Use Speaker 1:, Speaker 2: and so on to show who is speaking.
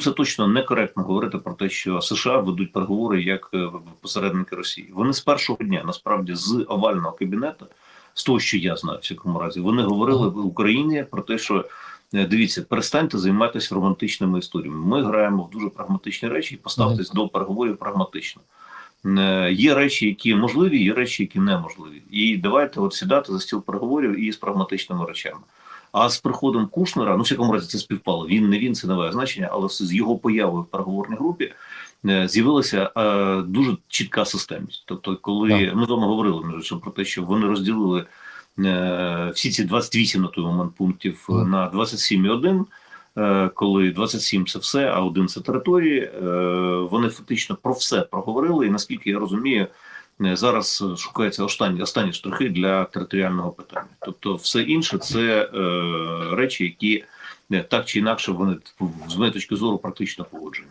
Speaker 1: Це точно некоректно говорити про те, що США ведуть переговори як е, посередники Росії. Вони з першого дня, насправді, з овального кабінету, з того, що я знаю, в всякому разі, вони говорили в Україні про те, що е, дивіться, перестаньте займатися романтичними історіями. Ми граємо в дуже прагматичні речі і поставтесь до переговорів прагматично. Е, Є речі, які можливі, є речі, які неможливі. І давайте от сідати за стіл переговорів і з прагматичними речами. А з приходом Кушнера, ну в всякому разі, це співпало. Він не він, це не має значення, але з його появою в переговорній групі е, з'явилася е, дуже чітка системність. Тобто, коли
Speaker 2: Так.
Speaker 1: ми з вами говорили між про те, що вони розділили е, всі ці 28 на той момент пунктів
Speaker 2: Мгм.
Speaker 1: на 27,1, е, коли 27 це все, а один це території. Е, вони фактично про все проговорили. І наскільки я розумію, зараз е, шукаються останні останні штрихи для територіального питання. Тобто, все інше це е, речі, які е, так чи інакше вони з моєї точки зору практично погоджені.